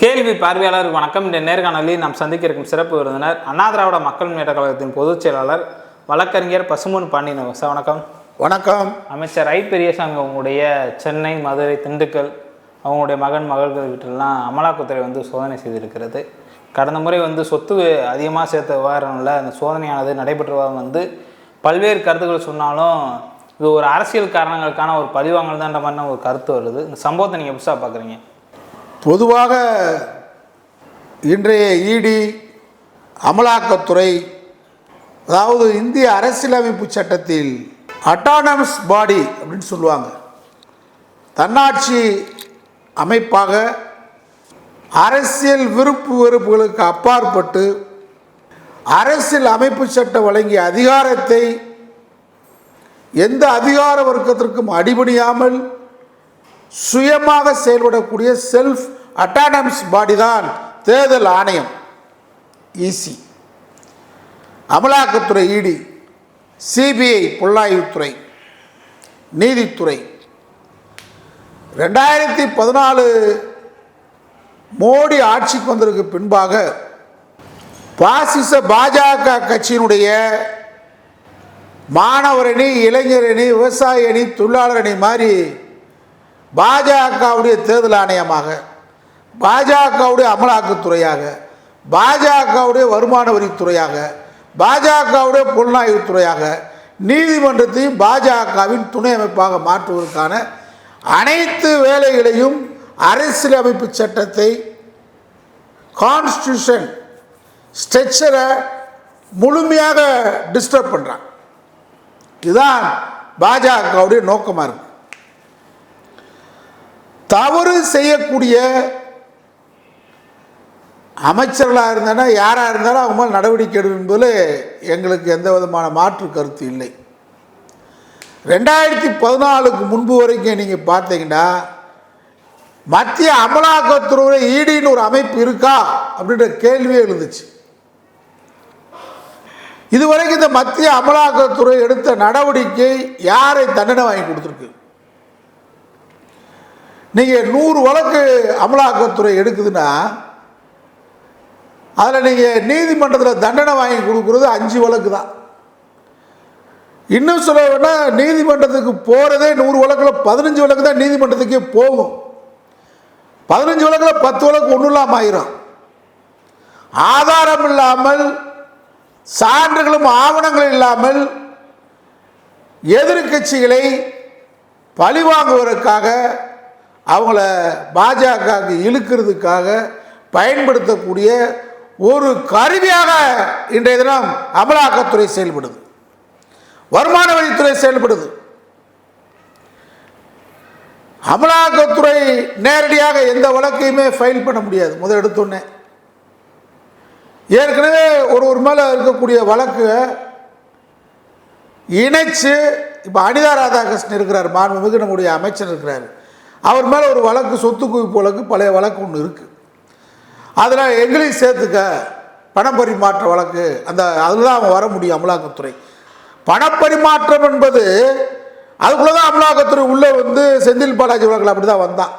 கேள்வி பார்வையாளருக்கு வணக்கம். இந்த நேர்காணலில் நாம் சந்திக்க இருக்கும் சிறப்பு விருந்தினர் அண்ணா திராவிட மக்கள் முன்னேற்ற கழகத்தின் பொதுச் செயலாளர் வழக்கறிஞர் பசுமன் பாண்டியன் சார் வணக்கம். வணக்கம். அமைச்சர் ஐ. பெரியசாமி அவங்களுடைய சென்னை மதுரை திண்டுக்கல் அவங்களுடைய மகன் மகள்கள் வீட்டிலலாம் அமலாக்கத்துறை வந்து சோதனை செய்திருக்கிறது. கடந்த முறை வந்து சொத்து அதிகமாக சேர்த்த விவகாரங்களில் அந்த சோதனையானது நடைபெற்ற வந்து பல்வேறு கருத்துக்கள் சொன்னாலும் இது ஒரு அரசியல் காரணங்களுக்கான ஒரு பழிவாங்கல் தான்ற மாதிரியான ஒரு கருத்து வருது. இந்த சம்பவத்தை நீங்கள் புதுசாக பார்க்குறீங்க. பொதுவாக இன்றைய இடி அமலாக்கத்துறை அதாவது இந்திய அரசியலமைப்பு சட்டத்தில் அட்டானமஸ் பாடி அப்படின்னு சொல்லுவாங்க. தன்னாட்சி அமைப்பாக அரசியல் விருப்பு வெறுப்புகளுக்கு அப்பாற்பட்டு அரசியல் அமைப்பு சட்டம் வழங்கிய அதிகாரத்தை எந்த அதிகார வர்க்கத்திற்கும் அடிபணியாமல் சுயமாக செயல்படக்கூடிய செல்ஃப் அட்டானமஸ் பாடி தான் தேர்தல் ஆணையம். இசி அமலாக்கத்துறை இடி சிபிஐ புலனாய்வுத்துறை. நீதித்துறை. ரெண்டாயிரத்தி பதினாலு மோடி ஆட்சிக்கு வந்ததுக்கு பின்பாக பாசிச பாஜக கட்சியினுடைய மாணவரணி இளைஞரணி இளைஞர் விவசாய அணி தொழிலாளர் அணி மாதிரி பாஜகவுடைய தேர்தல் ஆணையமாக பாஜகவுடைய அமலாக்கத்துறையாக பாஜகவுடைய வருமான வரித்துறையாக பாஜகவுடைய புலனாய்வுத்துறையாக நீதிமன்றத்தையும் பாஜகவின் துணை அமைப்பாக மாற்றுவதற்கான அனைத்து வேலைகளையும் அரசியலமைப்பு சட்டத்தை கான்ஸ்டியூஷன் ஸ்ட்ரக்சரை முழுமையாக டிஸ்டர்ப் பண்ணுறான் இதுதான் பாஜகவுடைய நோக்கமாக இருக்கு. தவறு செய்யக்கூடிய அமைச்சர்களாக இருந்தானா யாராக இருந்தாலும் அவங்க மேலே நடவடிக்கை எடுக்கும் போது எங்களுக்கு எந்த விதமான மாற்று கருத்து இல்லை. ரெண்டாயிரத்தி பதினாலுக்கு முன்பு வரைக்கும் நீங்கள் பார்த்தீங்கன்னா மத்திய அமலாக்கத்துறை ஈடின்னு ஒரு அமைப்பு இருக்கா அப்படின்ற கேள்வியே எழுந்துச்சு. இதுவரைக்கும் இந்த மத்திய அமலாக்கத்துறை எடுத்த நடவடிக்கை யாரை தண்டனை வாங்கி கொடுத்துருக்கு? நீங்கள் நூறு வழக்கு அமலாக்கத்துறை எடுக்குதுன்னா அதில் நீங்கள் நீதிமன்றத்தில் தண்டனை வாங்கி கொடுக்குறது அஞ்சு வழக்கு தான் இன்னும் சொல்ல வேணால் நீதிமன்றத்துக்கு போகிறதே நூறு வழக்கில் பதினஞ்சு வழக்கு தான் நீதிமன்றத்துக்கே போகும். பதினஞ்சு வழக்கில் பத்து வழக்கு ஒன்றும் இல்லாமல் ஆயிரும். ஆதாரம் இல்லாமல் சான்றுகளும் ஆவணங்களும் இல்லாமல் எதிர்க்கட்சிகளை பழிவாங்குவதற்காக அவங்கள பாஜக இழுக்கிறதுக்காக பயன்படுத்தக்கூடிய ஒரு கருவியாக இன்றைய தினம் அமலாக்கத்துறை செயல்படுது. வருமான வரித்துறை செயல்படுது. அமலாக்கத்துறை நேரடியாக எந்த வழக்கையுமே ஃபைல் பண்ண முடியாது. முதல் எடுத்தோடனே ஏற்கனவே ஒரு ஒரு மேலே இருக்கக்கூடிய வழக்கு இணைச்சு இப்போ அனிதா ராதாகிருஷ்ணன் இருக்கிறார். மாண்புமிகு நம்முடைய அமைச்சர் இருக்கிறார். அவர் மேலே ஒரு வழக்கு சொத்து குவிப்பு வழக்கு பழைய வழக்கு ஒன்று இருக்குது அதில் எங்களையும் சேர்த்துக்க. பணப்பரிமாற்ற வழக்கு அந்த அதில் தான் அவன் வர முடியும் அமலாக்கத்துறை. பணப்பரிமாற்றம் என்பது அதுக்குள்ளே தான் அமலாக்கத்துறை உள்ளே வந்து செந்தில் பாலாஜி வழக்கில் அப்படி தான் வந்தான்.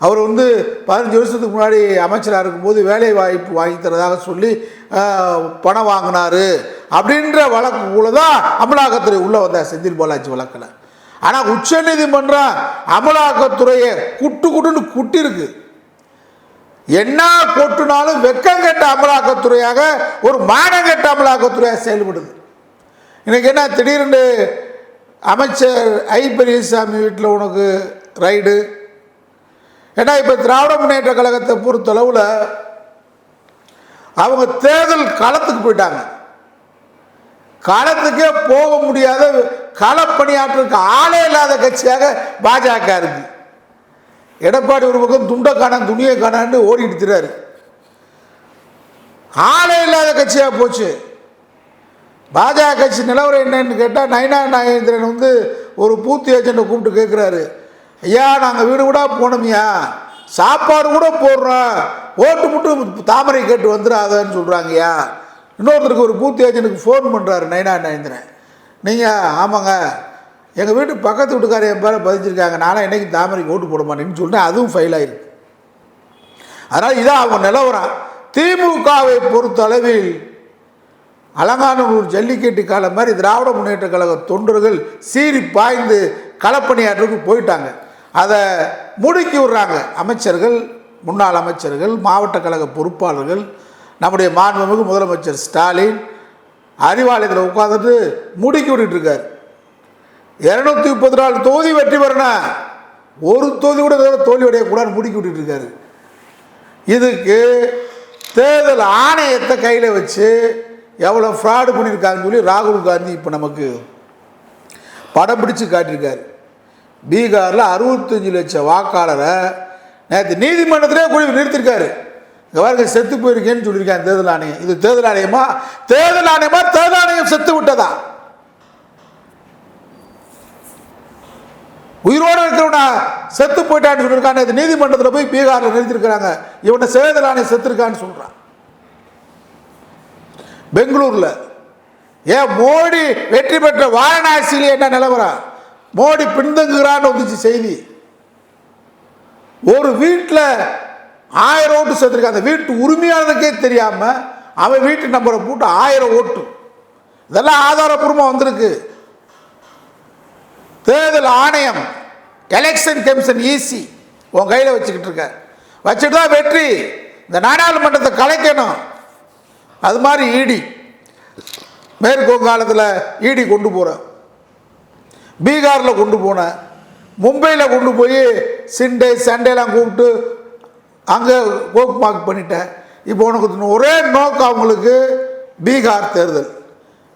அவர் வந்து பதினஞ்சு வருஷத்துக்கு முன்னாடி அமைச்சராக இருக்கும்போது வேலை வாய்ப்பு வாங்கி தரதாக சொல்லி பணம் வாங்கினாரு அப்படின்ற வழக்குக்குள்ளே தான் அமலாக்கத்துறை உள்ளே வந்தார் செந்தில் பாலாஜி வழக்கில். ஆனால் உச்சநீதிமன்றம் அமலாக்கத்துறையை குட்டு குட்டுன்னு குட்டிருக்கு. என்ன கொட்டுனாலும் வெக்கம் கெட்ட அமலாக்கத்துறையாக ஒரு மானங்கெட்ட அமலாக்கத்துறையாக செயல்படுது. இன்னைக்கு என்ன திடீர்னு அமைச்சர் ஐ பெரியசாமி வீட்டில் உனக்கு ரைடு. ஏன்னா இப்போ திராவிட முன்னேற்ற கழகத்தை பொறுத்தளவில் அவங்க தேர்தல் களத்துக்கு போயிட்டாங்க. களத்துக்கே போக முடியாத களப்பணியாற்றுக்கு ஆளே இல்லாத கட்சியாக பாஜக இருக்குது எடப்பாடி ஒரு பக்கம் துண்டை காணான் துணியை காணான்னு ஓடிட்டு திராரு ஆளே இல்லாத கட்சியாக போச்சு. பாஜக கட்சி நிலவரம் என்னன்னு கேட்டால் நயனா நாகேந்திரன் வந்து ஒரு பூத்தி ஏஜென்ட்டை கூப்பிட்டு கேட்குறாரு ஐயா நாங்கள் வீடு கூட போனோம்யா. சாப்பாடு கூட போடுறோம். ஓட்டு மட்டும் தாமரை கேட்டு வந்துடாதன்னு சொல்கிறாங்கய்யா இன்னொருத்தருக்கு ஒரு பூத்து ஏஜென்ட்டுக்கு ஃபோன் பண்ணுறாரு நயனா நாகேந்திரன். நீங்கள் ஆமாங்க. எங்கள் வீட்டு பக்கத்து வீட்டுக்காரர் என் பேரை பதிச்சிருக்காங்க நானும் என்னைக்கு தாமரைக்கு ஓட்டு போட மாட்டேன்னு சொல்லிட்டு அதுவும் ஃபெயில் ஆயிருக்கு. அதனால் இதான் அவங்க நிலவரம். திமுகவை பொறுத்தளவில் அலங்காநல்லூர் ஜல்லிக்கட்டு காலம் மாதிரி திராவிட முன்னேற்ற கழக தொண்டர்கள் சீறி பாய்ந்து களப்பணியாற்றுக்கு போயிட்டாங்க. அதை முடுக்கி விடுறாங்க. அமைச்சர்கள் முன்னாள் அமைச்சர்கள் மாவட்ட கழக பொறுப்பாளர்கள் நம்முடைய மாண்புமிகு முதலமைச்சர் ஸ்டாலின் அறிவாலயத்தில் உட்காந்துட்டு முடுக்கி விட்டுட்டு இருக்கார். இரநூத்தி முப்பத்தி நாலு தொகுதி வெற்றி பெறணும் ஒரு தொகுதி கூட இதோட தோல்வி அடையக்கூடாது முடிக்கி விட்டுட்டு இருக்காரு. இதுக்கு தேர்தல் ஆணையத்தை கையில் வச்சு எவ்வளோ ஃப்ராடு பண்ணியிருக்காங்கன்னு சொல்லி ராகுல் காந்தி இப்போ நமக்கு படம் பிடிச்சு காட்டியிருக்காரு. பீகாரில் அறுபத்தஞ்சு லட்சம் வாக்காளரை நேற்று நீதிமன்றத்திலே குழு நிறுத்திருக்காரு இங்கே பாருங்க செத்து போயிருக்கேன்னு சொல்லியிருக்காங்க தேர்தல் ஆணையம். இது தேர்தல் ஆணையமா? தேர்தல் ஆணையமா? தேர்தல் ஆணையம் செத்து விட்டதா? உயிரோடு இருக்கிறவனா செத்து போயிட்டான்னு சொல்லியிருக்காங்க இது நீதிமன்றத்தில் போய் பீகாரில் நிறுத்திருக்கிறாங்க இவனை சேதலானே செத்துருக்கான்னு சொல்கிறான் பெங்களூரில். ஏன் மோடி வெற்றி பெற்ற வாரணாசியில் என்ன நிலவரம் மோடி பின்தங்குகிறான்னு வந்துச்சு செய்தி. ஒரு வீட்டில் ஆயிரம் ஓட்டு சேர்த்துருக்காங்க அந்த வீட்டு உரிமையாளருக்கே தெரியாமல் அவன் வீட்டு நம்பரை போட்டு ஆயிரம் ஓட்டு. இதெல்லாம் ஆதாரப்பூர்வமாக வந்திருக்கு. தேர்தல் ஆணையம் எலெக்ஷன் கமிஷன் ஈசி உன் கையில் வச்சுக்கிட்டு இருக்க. வச்சுட்டு தான் வெற்றி. இந்த நாடாளுமன்றத்தை கலைக்கணும். அது மாதிரி ஈடி மேற்கு வங்காளத்தில் ஈடி கொண்டு போகிறேன் பீகாரில் கொண்டு போனேன் மும்பையில் கொண்டு போய் சிண்டே சண்டேலாம் கூப்பிட்டு அங்கே கோக் மார்க் பண்ணிட்டேன் இப்போ உனக்கு ஒரே நோக்கம் அவங்களுக்கு பீகார் தேர்தல்.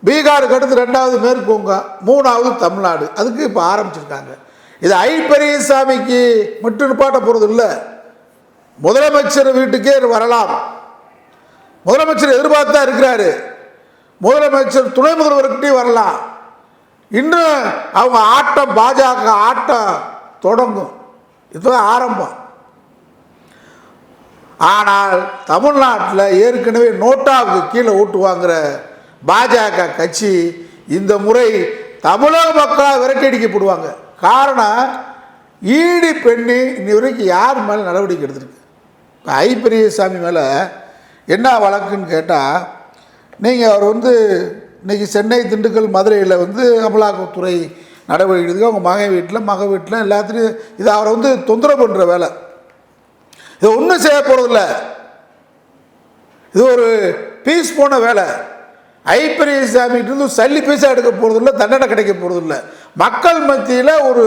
பீகாருக்கு அடுத்து ரெண்டாவது மேற்கு வங்கம் மூணாவது தமிழ்நாடு. அதுக்கு இப்போ ஆரம்பிச்சிருக்காங்க. இது ஐ பெரியசாமிக்கு மட்டும் நிப்பாட்ட போகிறது இல்லை. முதலமைச்சர் வீட்டுக்கே வரலாம். முதலமைச்சர் எதிர்பார்த்து தான் இருக்கிறாரு. முதலமைச்சர் துணை முதல்வர்கிட்டையும் வரலாம். இன்னும் அவங்க ஆட்டம் பாஜக ஆட்டம் தொடங்கும். இதுதான் ஆரம்பம். ஆனால் தமிழ்நாட்டில் ஏற்கனவே நோட்டாவுக்கு கீழே ஓட்டு வாங்குற பாஜக கட்சி இந்த முறை தமிழக மக்களாக விரட்டடிக்கப்படுவாங்க காரணம் ஈடி பெண்ணு இன்னி வரைக்கும் யார் மேலே நடவடிக்கை எடுத்திருக்கு? இப்போ ஐ பெரியசாமி மேலே என்ன வழக்குன்னு கேட்டால் நீங்கள் அவர் வந்து இன்றைக்கி சென்னை திண்டுக்கல் மதுரையில் வந்து அமலாக்கத்துறை நடவடிக்கை எடுத்து அவங்க மகன் வீட்டில் மக வீட்டில் எல்லாத்துலேயும் இது அவரை வந்து தொந்தரவு பண்ணுற வேலை. இது ஒன்றும் செய்ய போகிறதில்ல இது ஒரு பீஸ் போன வேலை. ஐப்பெரியசாமிகிட்ட சல்லி பைசா எடுக்க போகிறதில்ல தண்டனை கிடைக்க போகிறதில்ல மக்கள் மத்தியில் ஒரு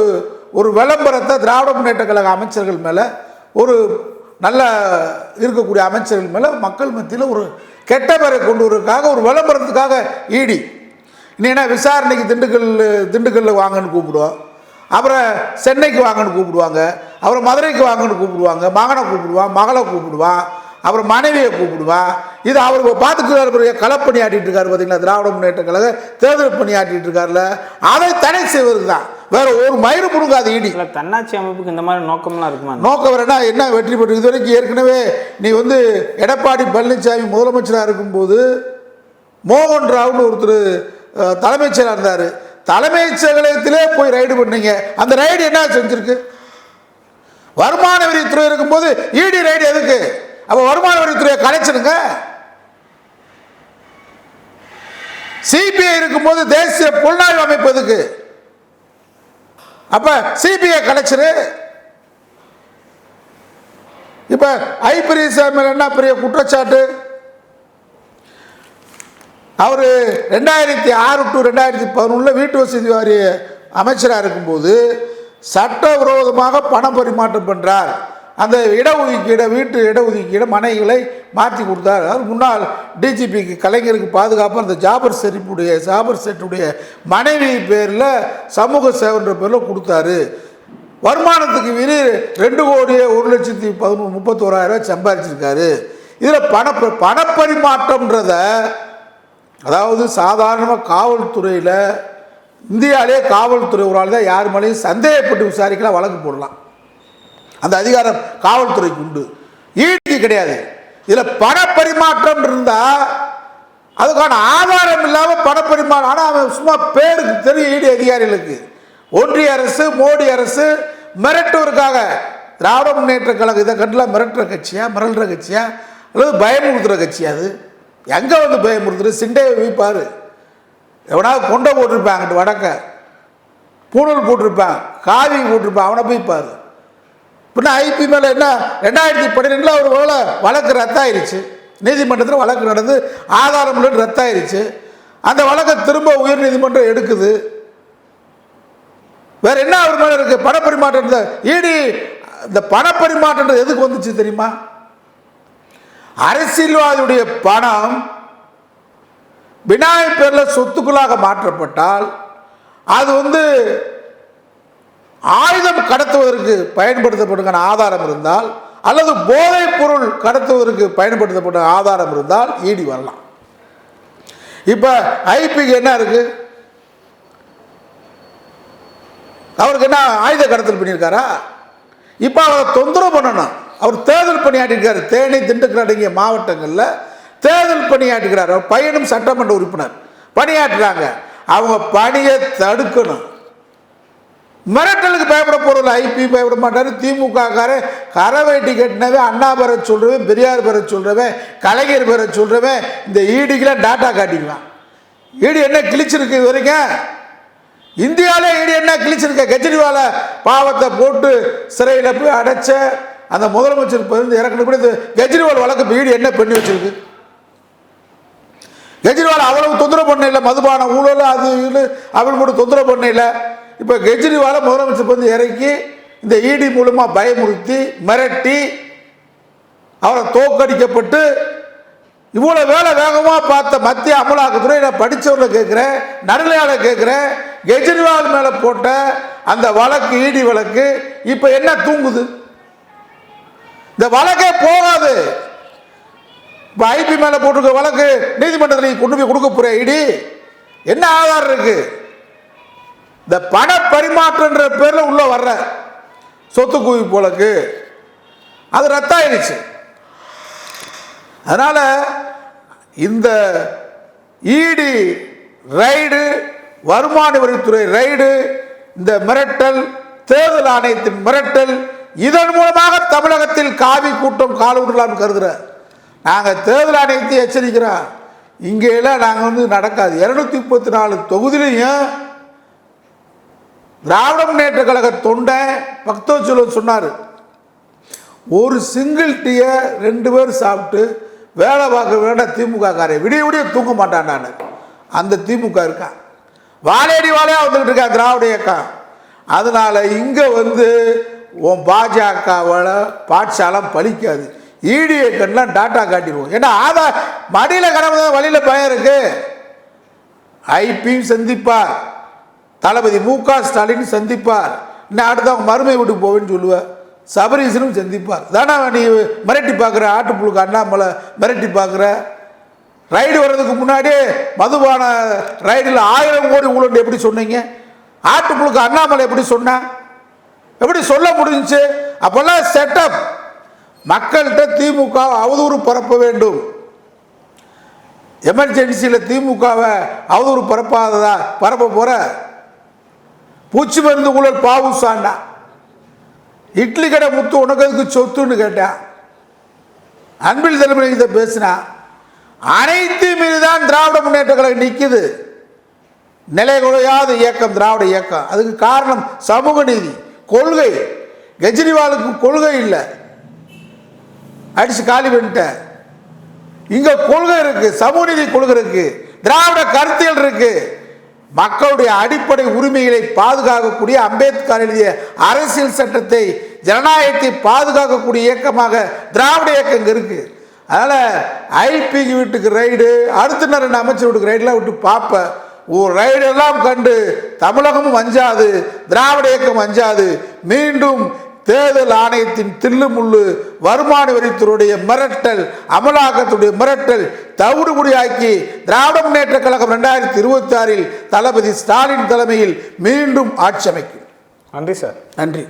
ஒரு விளம்பரத்தை திராவிட முன்னேற்ற கழக அமைச்சர்கள் மேலே ஒரு நல்ல இருக்கக்கூடிய அமைச்சர்கள் மேலே மக்கள் மத்தியில் ஒரு கெட்ட பேரை கொண்டு வரதுக்காக ஒரு விளம்பரத்துக்காக ஈடி. இன்னும் விசாரணைக்கு திண்டுக்கல் திண்டுக்கல்லில் வாங்கன்னு கூப்பிடுவோம். அப்புறம் சென்னைக்கு வாங்கன்னு கூப்பிடுவாங்க. அப்புறம் மதுரைக்கு வாங்கன்னு கூப்பிடுவாங்க. மகனை கூப்பிடுவான் மகளை கூப்பிடுவான். அப்புறம் மனைவியை கூப்பிடுவான் இது அவர் பார்த்துக்கிறார் பெரிய களப்பணி ஆட்டிட்டு இருக்காரு பார்த்தீங்களா? திராவிட முன்னேற்ற கழக தேர்தல் பணி ஆட்டிட்டு இருக்காருல்ல அதை தடை செய்வதுக்கு தான் வேற ஒரு மயிறு புடுங்காது ஈடி தன்னாட்சி அமைப்புக்கு இந்த மாதிரி நோக்கம்லாம் இருக்குமா? நோக்கம் வரனா என்ன? வெற்றி பெற்று? இது வரைக்கும் ஏற்கனவே நீ வந்து எடப்பாடி பழனிசாமி முதலமைச்சராக இருக்கும்போது மோகன் ராவ்னு ஒருத்தர் தலைமைச் இருந்தார். தலைமைச் செயலகத்திலே போய் ரைடு பண்ணீங்க. அந்த ரைடு என்ன செஞ்சிருக்கு? வருமான வரித்துறை இருக்கும்போது இடி ரைடு எதுக்கு? அப்போ வருமான வரித்துறையை கலைச்சிடுங்க. சிபிஐ இருக்கும்போது தேசிய புலனாய்வு அமைப்பு எதுக்கு? அப்ப சிபிஐ கலைச்சிரு இப்ப ஐ பெரியசாமி என்ன பெரிய குற்றச்சாட்டு? அவர் ரெண்டாயிரத்தி ஆறு டு ரெண்டாயிரத்தி பதினொன்றில் வீட்டு வசதி வாரிய அமைச்சராக இருக்கும்போது சட்டவிரோதமாக பண பரிமாற்றம் பண்ணுறார் அந்த இடஒதுக்கீடை வீட்டு இடஒதுக்கீடு மனைகளை மாற்றி கொடுத்தார். அதாவது முன்னாள் டிஜிபிக்கு கலைஞருக்கு பாதுகாப்பு அந்த ஜாபர் ஷெரீஃபுடைய ஜாபர் செட்டுடைய மனைவி பேரில் சமூக சேவைன்ற பேரில் கொடுத்தாரு. வருமானத்துக்கு மீறி ரெண்டு கோடியே ஒரு லட்சத்தி பதினொன்று முப்பத்தோராயிரம் சம்பாதிச்சிருக்காரு இதில் பண பணப்பரிமாற்றம்ன்றத அதாவது சாதாரணமாக காவல்துறையில் இந்தியாவிலே காவல்துறை ஒரு ஆள் தான் யார் மேலேயும் சந்தேகப்பட்டு விசாரிக்கலாம் வழக்கு போடலாம். அந்த அதிகாரம் காவல்துறைக்கு உண்டு. ஈடிக்கு கிடையாது. இதில் பணப்பரிமாற்றம் இருந்தால் அதுக்கான ஆதாரம் இல்லாமல் பணப்பரிமாற்றம் ஆனால் அவன் சும்மா பேருக்கு தெரியும் ஈடி அதிகாரிகளுக்கு. ஒன்றிய அரசு மோடி அரசு மிரட்டுவதற்காக திராவிட முன்னேற்ற கழகம் இதை கண்டுலாம் மிரட்டுற கட்சியா மிரள்ற கட்சியா அல்லது பயமுறுத்துகிற கட்சியா அது? எங்கே வந்து பயமுறுத்துற சிண்டையை வைப்பார் எவனாவது கொண்டை போட்டிருப்பான் அங்கிட்டு வடக்க. பூணூல் போட்டிருப்பான். காவி போட்டிருப்பான். அவனை போய் பாரு. பின்ன ஐபி மேலே என்ன? ரெண்டாயிரத்தி பன்னிரெண்டில் அவர் வேலை வழக்கு ரத்தாயிருச்சு. நீதிமன்றத்தில் வழக்கு நடந்து ஆதாரம் ரத்தாயிருச்சு. அந்த வழக்கை திரும்ப உயர் நீதிமன்றம் எடுக்குது. வேற என்ன அவர் மேலே இருக்கு? பணப்பரிமாற்றம் இந்த ஈடி இந்த பணப்பரிமாற்றம் எதுக்கு வந்துச்சு தெரியுமா? அரசியல்வாதியுடைய பணம் விநாயகர் பேரில் சொத்துக்களாக மாற்றப்பட்டால் அது வந்து ஆயுதம் கடத்துவதற்கு பயன்படுத்தப்படுகிற ஆதாரம் இருந்தால் அல்லது போதைப் பொருள் கடத்துவதற்கு பயன்படுத்தப்பட்ட ஆதாரம் இருந்தால் ஈடி வரலாம். இப்போ ஐபிக்கு என்ன இருக்கு? அவருக்கு என்ன ஆயுத கடத்தல் பண்ணியிருக்காரா? இப்போ அவரை தொந்தரவு பண்ணணும். அவர் தேர்தல் பணியாற்றிருக்காரு தேனி திண்டுக்கல் அடங்கிய மாவட்டங்களில் தேர்தல் பணியாற்றுகிறார். அவர் பையனும் சட்டமன்ற உறுப்பினர். பணியாற்றுறாங்க. அவங்க பணியை தடுக்கணும். மிரட்டலுக்கு பயப்பட போகிறதில்ல ஐபி பயப்பட மாட்டார். திமுக காரன் கட்டினவே அண்ணா பெற சொல்கிறவன் பெரியார் பெற சொல்கிறவன் கலைஞர் பெற சொல்கிறவன் இந்த ஈடிக்கெலாம் டாட்டா காட்டிக்குவான். ஈடு என்ன கிழிச்சிருக்கு இது வரைக்கும்? இந்தியாவிலே ஈடு என்ன கிழிச்சிருக்க? கெஜ்ரிவாலை பாவத்தை போட்டு சிறையில் போய் அடைச்ச அந்த முதலமைச்சர் பிறந்து இறக்கணும் கூட இந்த கெஜ்ரிவால் வழக்கு ஈடு என்ன பண்ணி வச்சிருக்கு? கெஜ்ரிவால் அவ்வளவு தொந்தரவு பண்ண இல்லை மதுபான ஊழல் அது இது அவன் கூட தொந்தரவு பண்ண இல்லை இப்போ கெஜ்ரிவாலை முதலமைச்சர் வந்து இறக்கி இந்த இடி மூலமாக பயமுறுத்தி மிரட்டி அவரை தோக்கடிக்கப்பட்டு இவ்வளோ வேலை வேகமாக பார்த்த மத்திய அமலாக்கத்துறை நான் படித்தவர்களை கேட்குறேன் நடுநிலையாளர் கேட்குறேன் கெஜ்ரிவால் மேலே போட்ட அந்த வழக்கு இடி வழக்கு இப்போ என்ன தூங்குது? இந்த வழக்கே போகாது. இப்போ ஐபி மேலே போட்டிருக்க வழக்கு நீதிமன்றத்தில் கொண்டு போய் கொடுக்க போகிற இடி என்ன ஆதாரம் இருக்குது இந்த பண பரிமாற்றன்ற பேரில் உள்ள வர்ற சொத்து குவிப்பு அது ரத்தாயிடுச்சு. அதனால இந்த ஈடி ரைடு வருமான வரித்துறை ரைடு இந்த மிரட்டல் தேர்தல் ஆணையத்தின் மிரட்டல் இதன் மூலமாக தமிழகத்தில் காவி கூட்டம் காலூடலாம் கருதுகிற நாங்கள் தேர்தல் ஆணையத்தை எச்சரிக்கிறோம். இங்கெல்லாம் நாங்கள் வந்து நடக்காது. இரநூத்தி முப்பத்தி நாலு தொகுதியிலையும் திராவிட முன்னேற்ற கழக தொண்டை பக்தோச்சலம் சொன்னார் ஒரு சிங்கிள் டீயை ரெண்டு பேர் சாப்பிட்டு வேலை பார்க்க வேண்டாம் திமுக காரை விடிய விடிய தூங்க மாட்டான் நான். அந்த திமுக இருக்கான் வாழையடி வாழையாக வந்துக்கிட்டு இருக்கா திராவிட இயக்கம் அதனால இங்கே வந்து உன் பாஜகவோட பாட்சாலம் பலிக்காது ஈடியை கண்ணெலாம் டாட்டா காட்டிடுவோம். ஏன்னா ஆதார் மடியில் கடமை வழியில் பயம் இருக்கு. ஐபியும் சந்திப்பார். தளபதி மு க ஸ்டாலின் சந்திப்பார். இன்னும் அடுத்து அவங்க மருமை வீட்டுக்கு போவேன்னு சொல்லுவேன் சபரீசனும் சந்திப்பார். தானே நீ மிரட்டி பார்க்குற ஆட்டுப்புழுக்கு அண்ணாமலை மிரட்டி பார்க்குற? ரைடு வர்றதுக்கு முன்னாடி மதுபான ரைடில் ஆயிரம் கோடி ஊழல் எப்படி சொன்னீங்க? ஆட்டுப்புழுக்கு அண்ணாமலை எப்படி சொன்னேன் எப்படி சொல்ல முடிஞ்சுச்சு? அப்போல்லாம் செட்டப் மக்கள்கிட்ட திமுக அவதூறு பரப்ப வேண்டும். எமர்ஜென்சியில் திமுகவை அவதூறு பரப்பாததா? பரப்ப போகிற பூச்சி மருந்து ஊழல் பாவுசாண்டா இட்லி கடை முத்து உனக்கு அதுக்கு சொத்துன்னு கேட்டேன் அன்பில் தலைமுறை இதை பேசினா அனைத்து மீது தான் திராவிட முன்னேற்ற கழகம் நிற்குது நிலைகுலையாத இயக்கம் திராவிட இயக்கம். அதுக்கு காரணம் சமூக நீதி கொள்கை. கெஜ்ரிவாலுக்கு கொள்கை இல்லை. அடிச்சு காலி பண்ணிட்டேன் இங்க கொள்கை இருக்கு சமூக நீதி கொள்கை இருக்கு. திராவிட கருத்தியல் இருக்குது மக்களுடைய அடிப்படை உரிமைகளை பாதுகாக்கக்கூடிய அம்பேத்கர் எழுதிய அரசியல் சட்டத்தை ஜனநாயகத்தை பாதுகாக்கக்கூடிய இயக்கமாக திராவிட இயக்கம் இங்க இருக்கு. அதனால் ஐபி வீட்டுக்கு ரைடு அடுத்த நேரம் ரெண்டு அமைச்சர் வீட்டுக்கு ரைடெலாம் விட்டு பார்ப்பேன் ஒரு ரைடெல்லாம் கண்டு தமிழகமும் அஞ்சாது திராவிட இயக்கம் அஞ்சாது மீண்டும் தேர்தல் ஆணையத்தின் தில்லுமுள்ளு வருமான வரித்துறையுடைய மிரட்டல் அமலாக்கத்துடைய மிரட்டல் தவிடுபடியாக்கி திராவிட முன்னேற்ற கழகம் ரெண்டாயிரத்தி இருபத்தி ஆறில் தளபதி ஸ்டாலின் தலைமையில் மீண்டும் ஆட்சி அமைக்கும். நன்றி சார். நன்றி.